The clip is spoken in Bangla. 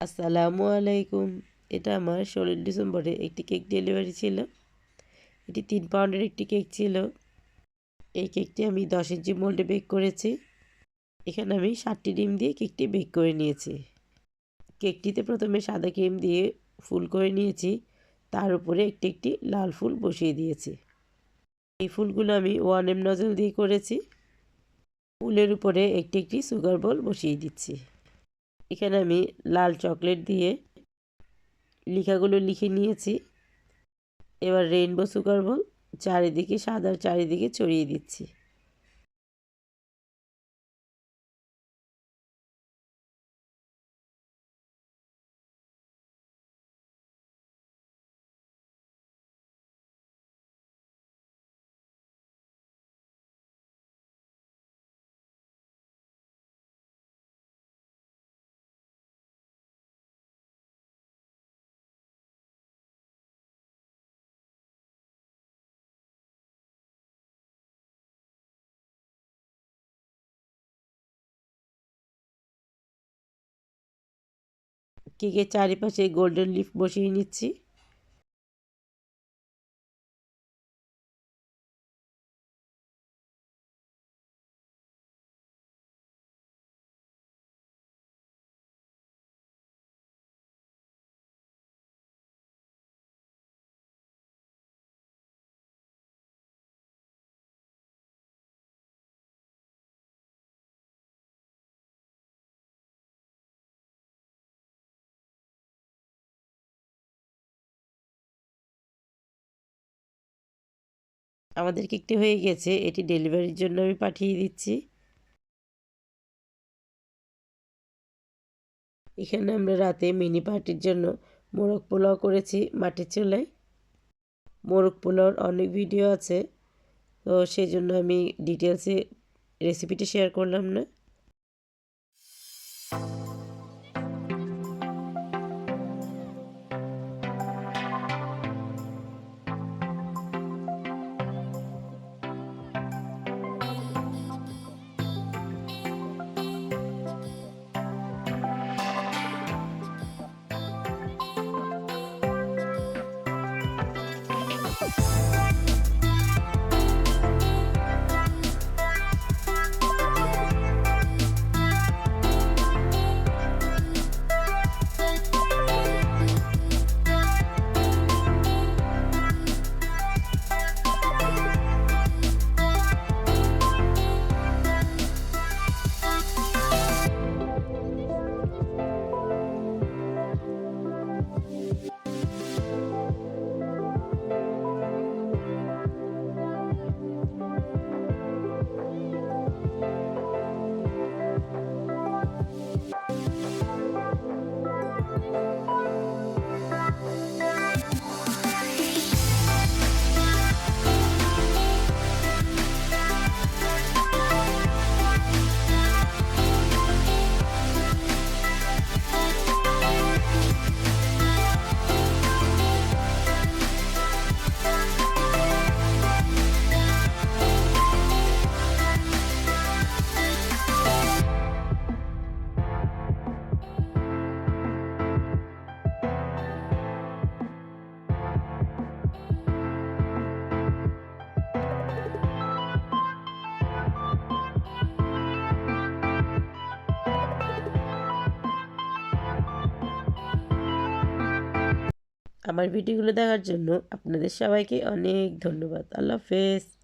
আসসালামু আলাইকুম। এটা আমার ষোলো ডিসেম্বরে একটি কেক ডেলিভারি ছিল। এটি তিন পাউন্ডের একটি কেক ছিল। এই কেকটি আমি দশ ইঞ্চি মোল্ডে বেক করেছি। এখানে আমি ষাটটি ডিম দিয়ে কেকটি বেক করে নিয়েছি। কেকটিতে প্রথমে সাদা ক্রিম দিয়ে ফুল করে নিয়েছি। তার উপরে একটি একটি লাল ফুল বসিয়ে দিয়েছি। এই ফুলগুলো আমি ওয়ান এম নজল দিয়ে করেছি। ফুলের উপরে একটি একটি সুগার বল বসিয়ে দিচ্ছি। এখানে আমি লাল চকলেট দিয়ে লেখাগুলো লিখে নিয়েছি। এবার রেইনবো সুগার বল চারিদিকে সাদার চারিদিকে ছড়িয়ে দিচ্ছি। কেকের চারিপাশে গোল্ডেন লিফ বসিয়ে নিচ্ছি। আমাদের কেকটি হয়ে গেছে, এটি ডেলিভারির জন্য আমি পাঠিয়ে দিচ্ছি। এখানে আমরা রাতে মিনি পার্টির জন্য মোরগ পোলাও করেছি মাটির চুলায়। মোরগ পোলাওর অনেক ভিডিও আছে, তো সেই জন্য আমি ডিটেলসে রেসিপিটি শেয়ার করলাম না। আমার ভিডিওগুলো দেখার জন্য আপনাদের সবাইকে অনেক ধন্যবাদ। আল্লাহ হাফেজ।